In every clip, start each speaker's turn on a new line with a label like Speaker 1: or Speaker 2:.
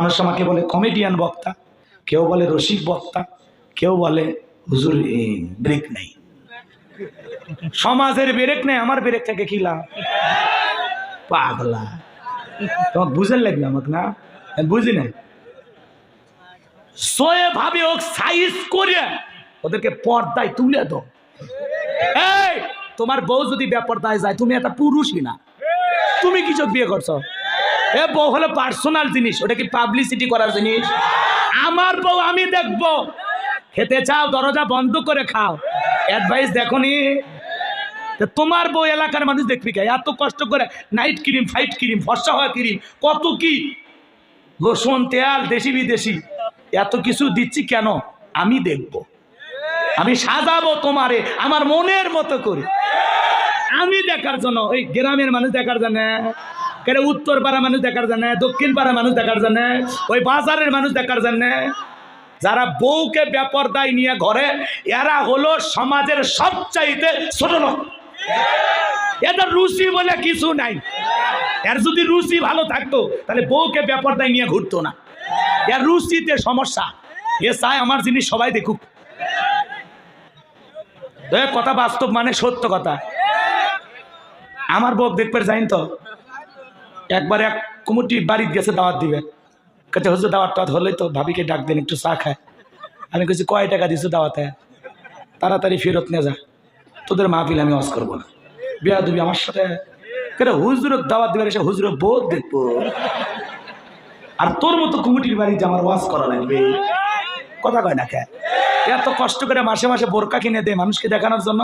Speaker 1: মানুষ আমাকে বলে কমেডিয়ান বক্তা, কেউ বলে রসিক বক্তা, কেউ বলে, হুজুর ব্রেক নেই। সমাজের ব্রেক নেই, আমার ব্রেক থেকে কি পাগলা। তোমাকে বুঝেন লাগবে আমাকে না? বুঝি না সোয়ে ভাবে ও সাইজ করে ওদেরকে পর্দায় তুলে দাও। এই, তোমার বউ যদি বেপর্দায় যায়, তুমি একটা পুরুষই না। তুমি কিছু বিয়ে করছ? এ বউ হলো পার্সোনাল জিনিস, ওটা কি পাবলিসিটি করার জিনিস? আমার বউ আমি দেখব। খেতে চাও, দরজা বন্ধ করে খাও। অ্যাডভাইস দেখো নি তোমার বউ এলাকার মানুষ দেখবি কে? এত কষ্ট করে নাইট ক্রিম ফাইট ক্রিম ফর্সা হওয়া ক্রিম কত কি? লোসন তেল, দেশি বিদেশি। এত কিছু দিচ্ছি কেন? আমি দেখব। আমি সাজাবো তোমারে, আমার মনের মতো করে। আমি দেখার জন্য, ওই গ্রামের মানুষ দেখার জন্য। কেন উত্তর পাড়া মানুষ দেখার জন্য, দক্ষিণ পাড়া মানুষ দেখার জন্য, ওই বাজারের মানুষ দেখার জন্য? যারা বউকে বেপরদায় নিয়ে ঘরে, এরা হলো সমাজের সবচাইতে ছোট লোক। এদের রুচি বলে কিছু নাই। এর যদি রুচি ভালো থাকতো, তাহলে বউকে বেপরদায় নিয়ে ঘুরতো না। এর রুচিতে সমস্যা। এ চায় আমার জিনিস সবাই দেখুক। কথা বাস্তব মানে সত্য কথা। আমার বউ দেখবে যাইন তো? একবার এক কুমুটি বাড়িতে গেছে দাওয়াত দিবে। কাছে হুজুর, দাওয়াত টাওয়াত হলেই তো ভাবিকে ডাক দেন, একটু চা খায়। আমি কিছু কয় টাকা দিছো দাওয়াতে? তাড়াতাড়ি ফেরত নিয়ে যা, তোদের মাহফিল আমি ওয়াজ করব না। বিয়া দিবি আমার সাথে? কেন হুজুর দাওয়াত দিবে এসে হুজুর বোধ দেখব। আর তোর মতো কুমুটির বাড়িতে আমার ওয়াজ করা লাগবে? কথা কয় না কে? এত কষ্ট করে মাসে মাসে বোরকা কিনে দেয় মানুষকে দেখানোর জন্য।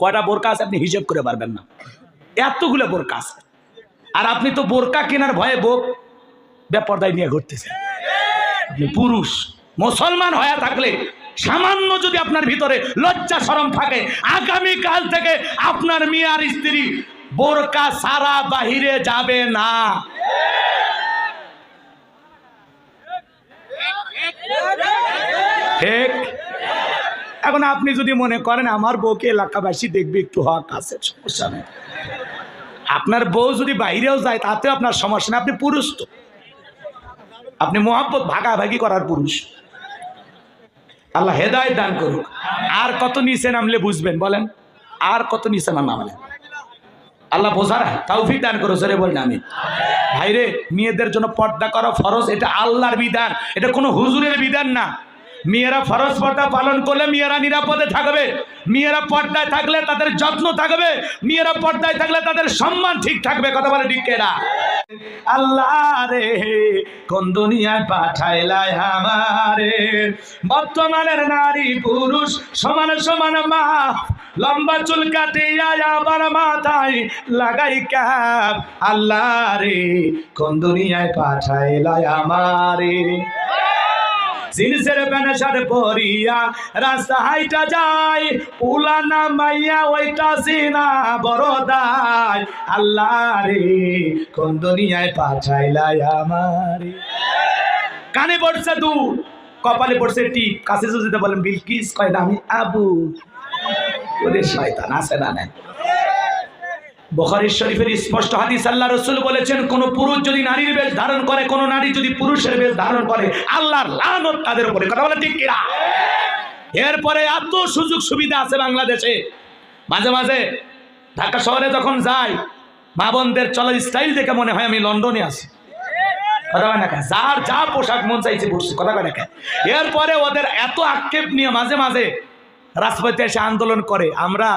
Speaker 1: কয়টা বোরকা আছে আপনি হিসেব করে পারবেন না। এতগুলো বোরকা আছে। আর আপনি তো বোরকা কেনার ভয়ে বোক বেপর্দায় নিয়ে ঘুরতেছেন। আপনি পুরুষ, মুসলমান হয়ে থাকলে সামান্য যদি আপনার ভিতরে লজ্জা সরম থাকে আগামী কাল থেকে আপনার মেয়ে আর স্ত্রী বোরকা সারা বাহিরে যাবে না। এখন আপনি যদি মনে করেন, আমার বউকে এলাকাবাসী দেখবে, একটু হক আছে, সমস্যা নেই। আপনার বউ যদি বাইরেও যায় তাতে আপনার সমস্যা নেই। আপনি পুরুষ তো। আপনি মোহাব্বত ভাগাভাগি করার পুরুষ। আল্লাহ হেদায়ত দান করুক। আর কত নিচে নামলে বুঝবেন, বলেন? আর কত নিচে না নামলেন আল্লাহ বোঝার তৌফিক দান করো সরে বলেন আমি ভাইরে, মেয়েদের জন্য পর্দা করা ফরজ, এটা আল্লাহর বিধান। এটা কোনো হুজুরের বিধান না। মেয়েরা ফরজ পর্দা পালন করলে মেয়েরা নিরাপদে থাকবে। মেয়েরা পর্দায় থাকলে তাদের যত্ন থাকবে। মেয়েরা পর্দায় থাকলে তাদের সম্মান ঠিক থাকবে। কথা বলে কেনা? আল্লাহ রে, কোন দুনিয়ায় পাঠাইলাই আমারে? বর্তমানের নারী, পুরুষ, সমান সমান মা লম্বা চুল কাটিয়া আবার মাথায় লাগাই ক্যাপ। আল্লাহ রে, কোন দুনিয়ায় পাঠাইলাই আমারে? জিনিসের প্যানে শার্ট পরিয়া, রাস্তা হাইটা যায়, উলানা মাইয়া ওইটা সিনা বড় দায়। আল্লাহ রে, কোন দুনিয়ায় পাঠাইলাই আমারে। কানে পড়ছে দু কপালে পড়ছে টিপ, কাছে যদি বলেন, বিলকিস, কয় না আমি আবু। ওরে শয়তান, আছে না নাই? বখারি শরীফের স্পষ্ট হাদিস আল্লাহ রসুল বলেছেন, কোন পুরুষ যদি নারীর বেশ ধারণ করে, কোন নারী যদি পুরুষের বেশ ধারণ করে, আল্লাহর লানত তাদের উপরে। কথা বলে ঠিক কিনা? এরপরে এত সুযোগ সুবিধা আছে বাংলাদেশে। মাঝে মাঝে ঢাকা শহরে যখন যাই, মা বোনদের চলার স্টাইল দেখে মনে হয় আমি লন্ডনে আছি। কথা কয় না? যার যা পোশাক মন চাইছে পড়ছে কথা কয় না এরপরে ওদের এত আক্ষেপ নিয়ে মাঝে মাঝে রাজপথে এসে আন্দোলন করে। আমরা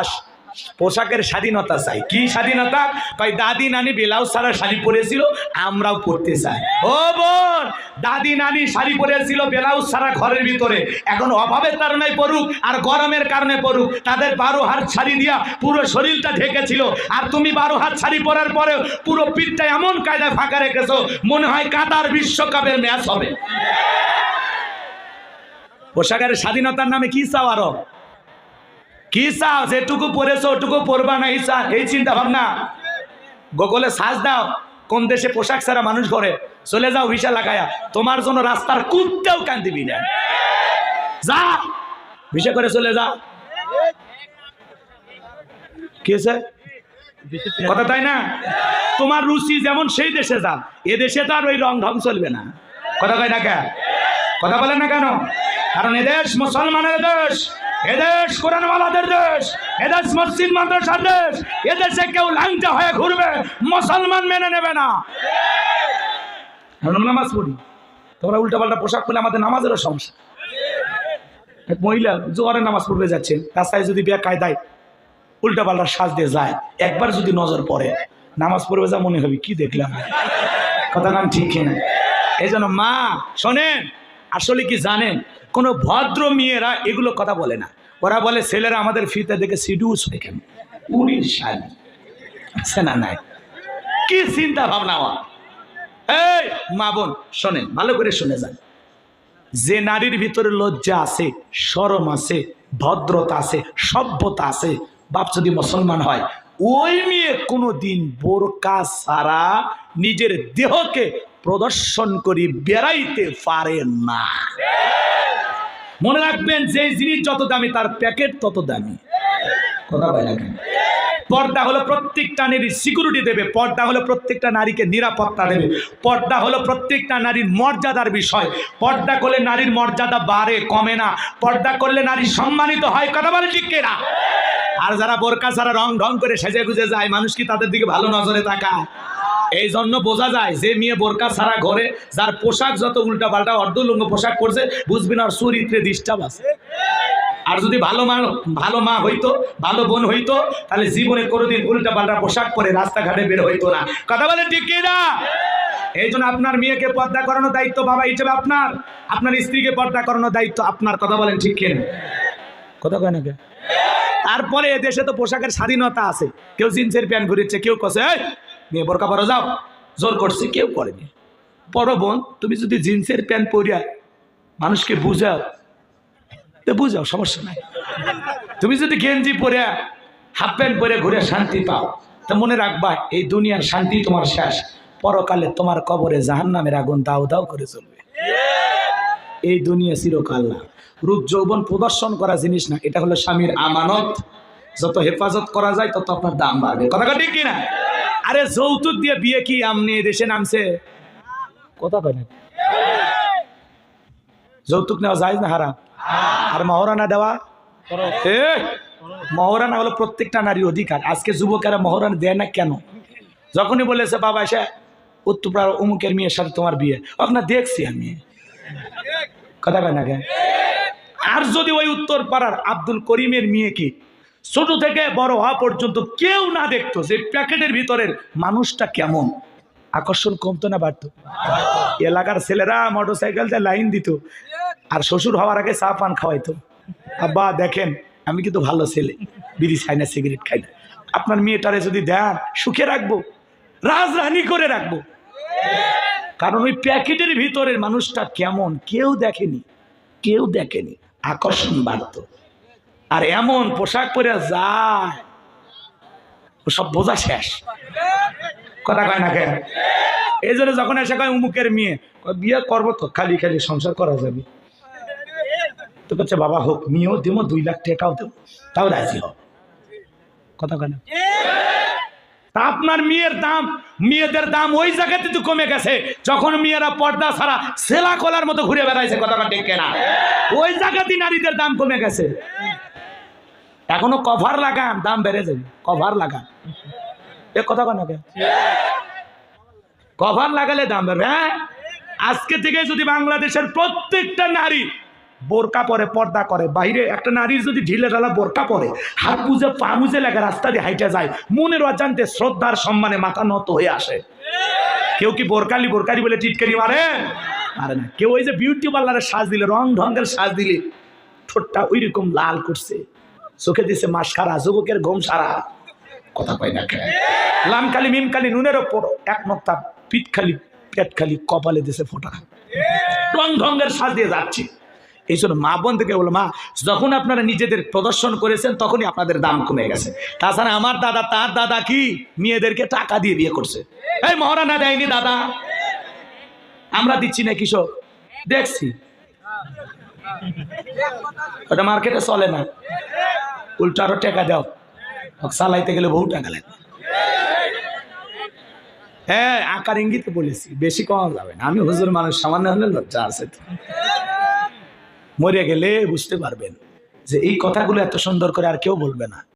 Speaker 1: পোশাকের স্বাধীনতা চাই। কি স্বাধীনতা? কয়, দাদি, নানি ব্লাউজ ছাড়া শাড়ি পরেছিল, আমরাও পরতে চাই। ও বোন, দাদি, নানি শাড়ি পরেছিল, ব্লাউজ ছাড়া ঘরের ভিতরে। এখন অভাবের কারণে পড়ুক আর গরমের কারণে পড়ুক। তাদের বারো হাত শাড়ি দিয়া পুরো শরীরটা ঢেকেছিল। আর তুমি বারো হাত শাড়ি পরার পরে পুরো পিঠটা এমন কায়দায় ফাঁকা রেখেছো, মনে হয় কাতার বিশ্বকাপের ম্যাচ হবে। পোশাকের স্বাধীনতার নামে কি চাও আরও? কি চাও? যেটুকু পড়েছো, ওটুকু পড়বা না, এই চিন্তা ভাবনা গোগলে সাজ দাও, কোন দেশে পোশাক ছাড়া মানুষ ঘরে। চলে যাও ভিসা লাগায়া। তোমার জন্য রাস্তার কুত্তেও কান দিবি না। যা, ভিসা করে চলে যা। কি হয়েছে? কথা তাই না? তোমার রুচি যেমন সেই দেশে যান এ দেশে তো আর ওই রং ঢং চলবে না। কথা কয় না কথা বলেন না কেন? কারণ এদেশ মুসলমানের দেশ। এদেশ কোরআনওয়ালাদের দেশ এদেশ মসজিদ মাদ্রাসার দেশ এদেশে কেউ লাংটা হয়ে ঘুরবে, মুসলমান মেনে নেবে না। নামাজ পড়ি। তোমরা উল্টাপাল্টা পোশাক পরে আমাদের নামাজেরও সমস্যা। এক মহিলা জোয়ারে নামাজ পড়বে যাচ্ছে, রাস্তায় যদি বিয়া কায়দায় উল্টাপাল্টা সাজ দিয়ে যায়, একবার যদি নজর পড়ে, নামাজ পড়বে যা মনে হবে, কি দেখলাম? কথা নাম ঠিক না এই জন্য মা, শোনেন, আসলে কি জানেন? কোনো ভদ্র মেয়েরা এগুলো কথা বলে না। ওরা বলে, ছেলেরা আমাদের ফিতে দেখে সিডিউস হয় কেন? উনিশ না নাই? কি চিন্তা ভাবনা আমার এই মা বোন, শোনেন, ভালো করে শুনে যান। যে নারীর ভিতরে লজ্জা আছে, সরম আছে, ভদ্রতা আছে, সভ্যতা আছে, বাপ যদি মুসলমান হয়, ওই মেয়ে কোনো দিন বোরকা সারা নিজের দেহকে প্রদর্শন করি, বেড়াইতে পারে না। মনে রাখবেন যে জিনিস যত দামি, তার প্যাকেট তত দামি। কথা বলে পর্দা হলো প্রত্যেকটা নারীর সিকিউরিটি দেবে। পর্দা হলো প্রত্যেকটা নারীকে নিরাপত্তা দেবে। পর্দা হলো প্রত্যেকটা নারীর মর্যাদার বিষয়। পর্দা করলে নারীর মর্যাদা বাড়ে, কমে না। পর্দা করলে নারী সম্মানিত হয়, কথা বলে ঠিক না আর যারা বোরকা ছাড়া রং ঢং করে সেজে গুজে যায়, মানুষ কি তাদের দিকে ভালো নজরে তাকায়? এই জন্য বোঝা যায় যে মেয়ে বোরকা ছাড়া ঘরে যার পোশাক যত উল্টা পাল্টা অর্ধলঙ্গ পোশাক করছে বুঝবি না আর চরিত্রে ডিস্টার্ব আছে। আর যদি ভালো মা ভালো মা হইতো ভালো বোন হইতো তাহলে জীবনে কোনোদিন উল্টা পাল্টা পোশাক পরে রাস্তাঘাটে বের হইতো না। কথা বলে ঠিক কি না এই জন্য আপনার মেয়েকে পর্দা করানোর দায়িত্ব বাবা হিসেবে আপনার আপনার স্ত্রীকে পর্দা করানোর দায়িত্ব আপনার কথা বলেন ঠিক কেন? কথা কয় না? তারপরে এ দেশে তো পোশাকের স্বাধীনতা আছে। কেউ জিন্সের প্যান্ট ঘুরিচ্ছে কেউ কছে "এই, মেয়ে বোরকা পরো যাও। জোর করছে, কেউ করেনি। পরো বোন, তুমি যদি জিন্সের প্যান্ট পরিয়া মানুষকে বুঝাও, তো বুঝাও, সমস্যা নাই। তুমি যদি গেঞ্জি পরিয়া, হাফ প্যান্ট পরে ঘুরে শান্তি পাও, তা মনে রাখবা, এই দুনিয়ার শান্তি তোমার শেষ। পরকালে তোমার কবরে জাহান নামের আগুন দাও দাও করে চলবে এই দুনিয়া চিরকাল না। রূপ যৌবন প্রদর্শন করা জিনিস না, এটা হলো স্বামীর আমানত। যত হেফাজত করা যায়, তত আপনার দাম বাড়বে। কথা ঠিক কিনা? আরে যৌতুক দিয়ে বিয়ে কি আমনি দেশে নামছে? কথা কয় না। যৌতুক নেওয়া যায় না হারাম? আর মহরানা দেওয়া? মহরানা হলো প্রত্যেকটা নারীর অধিকার। আজকে যুবকেরা মহরানা দেয় না কেন? যখনই বলেছে, বাবা, এসে উত্তরপাড়া অমুকের মেয়ের সাথে তোমার বিয়ে। আপনার দেখছি আমি। কথা কয় না কেন? আর যদি ওই উত্তর পাড়ার আব্দুল করিমের মেয়েকে ছোট থেকে বড় হওয়া পর্যন্ত কেউ না দেখতো যে প্যাকেটের ভিতরের মানুষটা কেমন। আকর্ষণ কমতো না, বাড়তো। এলাকার ছেলেরা মোটর সাইকেলতে লাইন দিত আর শ্বশুর হওয়ার আগে চা, পান খাওয়াইতো। আব্বা, দেখেন, আমি কিন্তু ভালো ছেলে, বিড়ি খাই না সিগারেট খাই না। আপনার মেয়েটারে যদি দেন, সুখে রাখব রাজরানি করে রাখব। কারণ ওই প্যাকেটের ভিতরের মানুষটা কেমন, কেউ দেখেনি কেউ দেখেনি। আকর্ষণ বাড়ত। আর এমন পোশাক পরে যায় সব বোঝা শেষ। কথা কয় না কেন? এই জন্য যখন এসে কয় উমুকের মেয়ে বিয়ে করব তো, খালি খালি সংসার করা যাবে। তো বলছে, বাবা, হোক, মেয়েও দেবো, দুই লাখ টাকাও দেবো, তাও রাজি হোক কথা কেন তা আপনার মেয়ের দাম, মেয়েদের দাম ওই জায়গাতে তো কমে গেছে, যখন মেয়েরা পর্দা ছাড়া সেলা কলার মতো ঘুরে বেড়াইছে কথাটা ঠিক কেনা? ওই জায়গাতে নারীদের দাম কমে গেছে। এখনও কভার লাগান, দাম বেড়ে যাবে। কভার লাগান। এ কথা কেন কভার লাগালে দাম বাড়বে হ্যাঁ? আজকে থেকে যদি বাংলাদেশের প্রত্যেকটা নারী বোরকা পরে, পর্দা করে, বাইরে একটা নারীর যদি ঢিলে ঢালা বোরকা পরে, হাত মুজে পা মুজে লাগা, রাস্তা দিয়ে হাইটে যায়, মনের অজান্তে শ্রদ্ধার সম্মানে মাথা নত হয়ে আসে। কেউ কি বোরকালি বোরকালি বলে টিটকারি মারে? মারে না। কেউ ওই যে বিউটি পার্লারের সাজ দিলে, রং ঢঙ্গের সাজ দিলে, ঠোঁটটা ওই রকম লাল করছে। চোখে দিছে মাসখারা যুবকের ঘুম সারা। কথা কয় না কেন লাম খালি, মিম খালি, নুনের ওপর। এক নক্তা পিঠ খালি, পেট খালি, কপালে দিছে ফোটা। রং ঢঙ্গের সাজ দিয়ে যাচ্ছে। এই জন্য মা বোন থেকে বলো মা, যখন আপনারা নিজেদের প্রদর্শন করেছেন, তখনই আপনাদের দাম কমে গেছে। তাছাড়া আমার দাদা, তার দাদা কি? মেয়েদেরকে টাকা দিয়ে বিয়ে করছে। এই মহারানা দেয়নি দাদা। আমরা দিচ্ছি না কিশোর। দেখছি। ওটা মার্কেটে চলে না। উল্টো আরও টাকা দাও। চালাইতে গেলে বহু টাকা লাগবে হ্যাঁ আকার ইঙ্গিতে বলেছি, বেশি কমা যাবে না। আমি হুজুর মানুষ, সামান্য হলে লজ্জা আছে মরে গেলে বুঝতে পারবেন যে এই কথাগুলো এত সুন্দর করে আর কেউ বলবে না।